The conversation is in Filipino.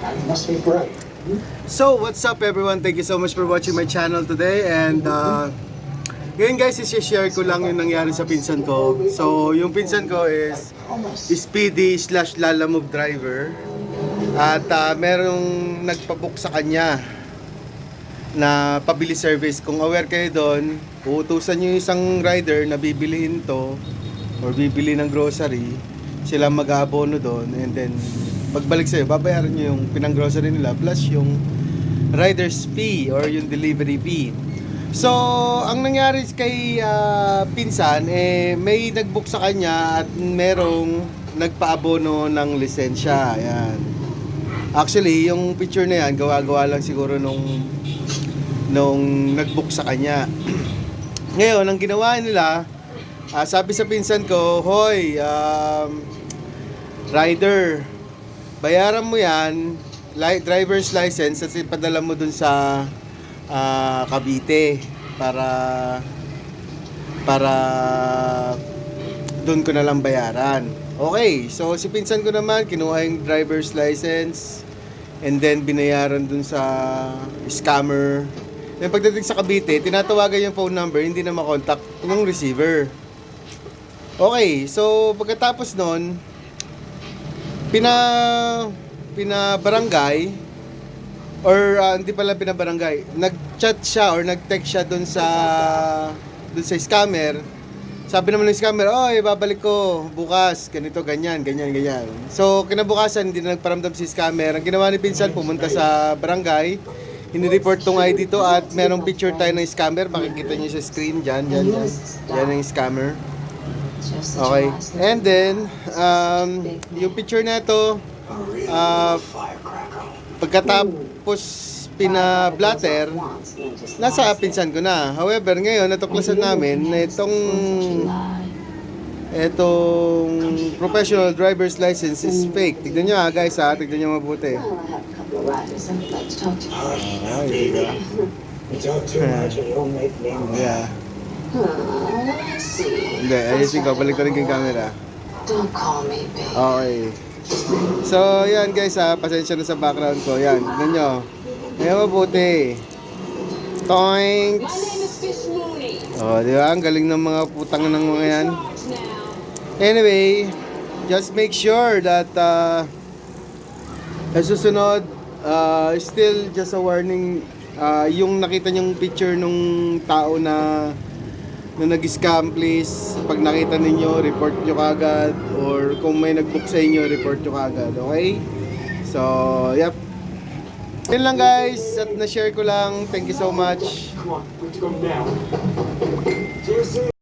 That must be bright. So, what's up everyone? Thank you so much for watching my channel today and uh, ngayon guys, isi-share ko lang yung nangyari sa pinsan ko. So, yung pinsan ko is speedy slash lalamove driver at uh, merong nagpabook sa kanya na pabili service. Kung aware kayo doon, uutusan nyo isang rider na bibilihin to or bibili ng grocery, sila mag-aabono doon and then pagbalik sa'yo, babayaran nyo yung pinang-grocery nila plus yung rider's fee or yung delivery fee. So, ang nangyari kay ah, pinsan, eh, may nag-book sa kanya at merong nagpaabono ng lisensya. Ayan. Actually, yung picture na yan, gawa-gawa lang siguro nung nung nag-book sa kanya. Ngayon, ang ginawa nila, ah, sabi sa pinsan ko, Hoy, um, rider, bayaran mo yan, li- driver's license, at ipadala mo dun sa ah, Cavite para para dun ko na lang bayaran. Okay, so si pinsan ko naman, kinuha yung driver's license, and then binayaran dun sa scammer. Then pagdating sa Cavite, tinatawagan yung phone number, hindi na makontakt yung receiver. Okay, so pagkatapos nun, pina pina barangay or ah, hindi pala pina barangay, nag-chat siya or nag-text siya dun sa dun sa scammer. Sabi naman ng scammer, "Oy, babalik ko bukas, ganito, ganyan, ganyan, ganyan." So, kinabukasan hindi na nagparamdam si scammer. Ang ginawa ni Pinsan, pumunta sa barangay, inireport tong ID to at merong picture tayo ng scammer. Makikita niyo sa screen dyan, dyan, dyan. Yan ang scammer. Okay. And then, um, yung picture na ito, uh, pagkatapos pina-blatter, nasa pinsan ko na. However, ngayon, natuklasan namin na itong itong professional driver's license is fake. Tignan nyo ha, guys ha. Tignan nyo mabuti. Ay, diba? Mad. Yeah. Hmm, let's see. Hindi, ayusin ko. Balik ko rin yung camera. Don't call me babe. Okay. So, yan guys ha. Pasensya na sa background ko. Yan, tignan nyo. Ayan mabuti. Toinks! Oh, di ba? Ang galing ng mga putang ng mga yan. Anyway, just make sure that uh, susunod, uh, still just a warning, uh, yung nakita nyong picture nung tao na na nag-scam, please, pag nakita ninyo, report nyo kagad or kung may nag-book sa inyo, report nyo kagad, okay? So, yep. Yun lang guys, at na-share ko lang. Thank you so much.